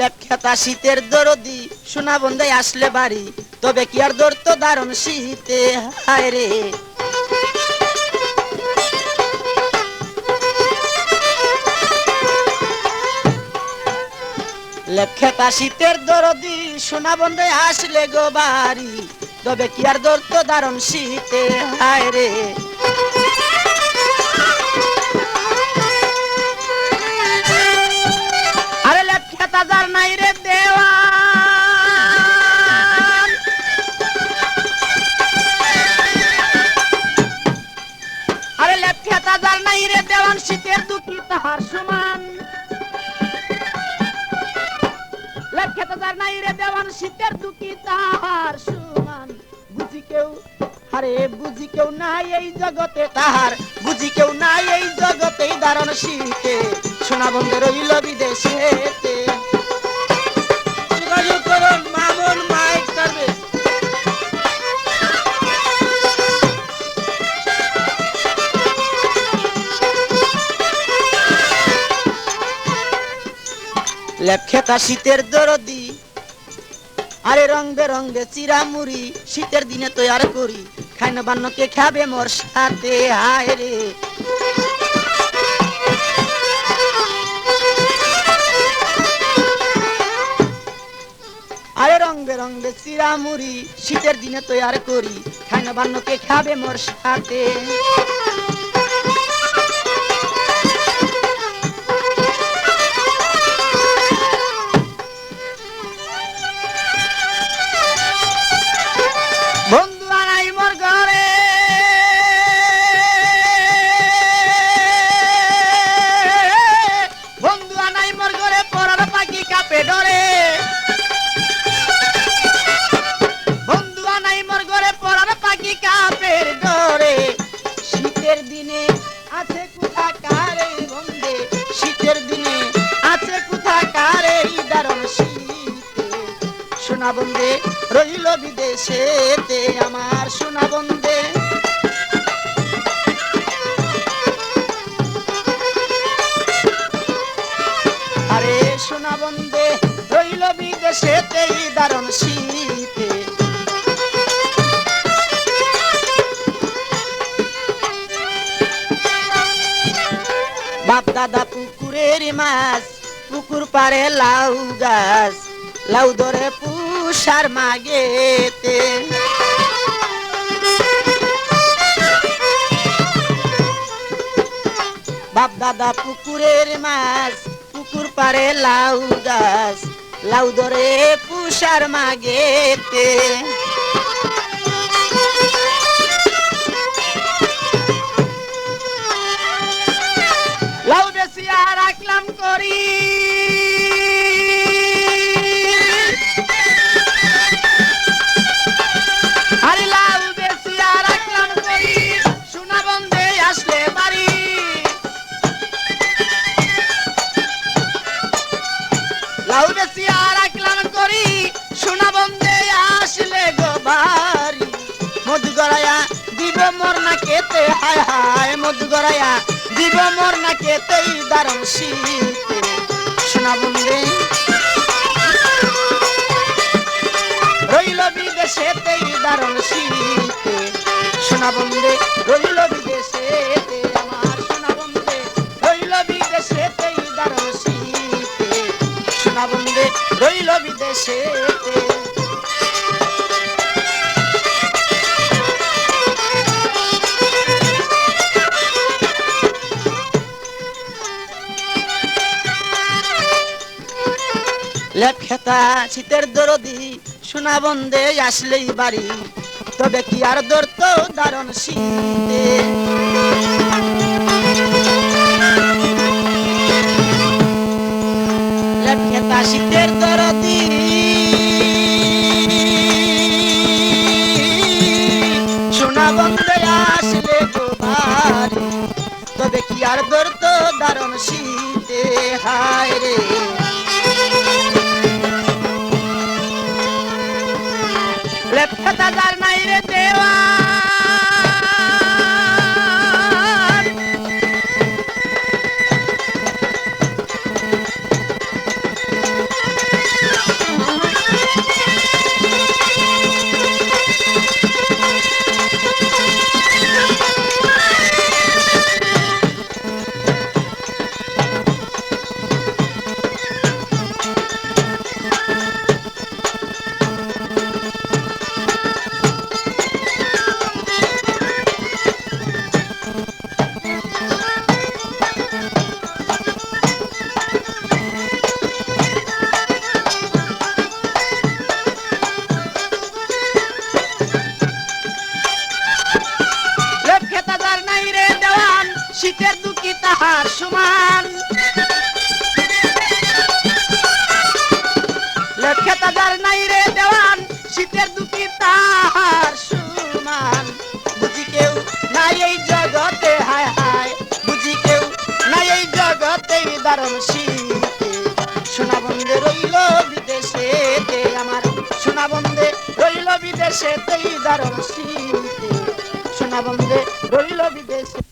লেপখেতা শীতের দরদি। সোনা বন্ধায় আসলে বাড়ি, তবে কি আর দর তো দারুণ শীতে? হায় রে। শীতের দরদি, সোনা বন্ধায় আসলে গো বাড়ি, তবে কি আর দর তো দারুণ শীতে? হায় রে। তাহার সমান লেপখেতা যার নাই রে দেওয়ান, শীতের দুঃখী তাহার সমান। বুঝি কেউ, আরে বুঝি কেউ নাই এই জগতে তাহার। বুঝি কেউ নাই এই জগতে দারণ শীতে। সোনা বন্ধে রইল বিদেশেতে। লেপখেতা শীতের দরদি। আরে রং বেরঙ্গে চিরামুড়ি, শীতের দিনে তৈয়ার করি। খাইন বান্নকে খাবে মোর সাথে, হায় রে। আরে রং বেরঙ্গে চিরামুড়ি, শীতের দিনে তৈয়ার করি। খাইন বান্নকে খাবে মোর সাথে। বন্ধু আনাই মোর ঘরে পরার পাখি কাপে ডরে বন্ধু আনাই মোর ঘরে পরার পাখি ডরে শীতের দিনে আছে কোথা কারে বন্ধে। শীতের দিনে আছে কোথা কারে দারণ শীতে। সোনা বন্দে রইল বিদেশেতে আমার সোনা বন্দে দারণ বাপ দাদা পুকুরের মাছ, পুকুর পারে লাউ গাছ, লাউ ধরে পুষার মাগেতে। বাপ দাদা পুকুরের মাছ, পুকুর পারে লাউ গাছ লাউ ধরে পুষার মাগেতে। লাউ বেশিয়া রাখলাম করি। দিব মোর না কেতেই দারণ বন্ধে রইল বিদেশেতেই দারণ শীতে। সোনা বন্ধে রইল বিদেশেতে আমার সোনা বন্ধে রইল বিদেশেতেই দারণ শীতে। সোনা বন্ধে রইল বিদেশেতে লেখেতা শীতের দরদি, সোনা বন্দে আসলেই বাড়ি। তবে কি আর দর তো দারণ শীতে? লেখেতা শীতের দরদি। সোনা বন্দে আসলে তবে কি আর দর তো দারণ শীতে? হায় রে। যার নাই রে দেওয়া। তাহার সমান। লক্ষ্যে তাজার নাই রে দেওয়ান, শীতের দুটি তাহার সমান। বুঝি কেউ নাই এই জগতে, হায় হায়। বুঝি কেউ নাই এই জগতে, দারুণ শীতে। সোনা বন্ধে রইল বিদেশেতে, আমার সোনা বন্ধে রইল বিদেশেতেই দারুণ শীতে। সোনা বন্ধে রইল বিদেশে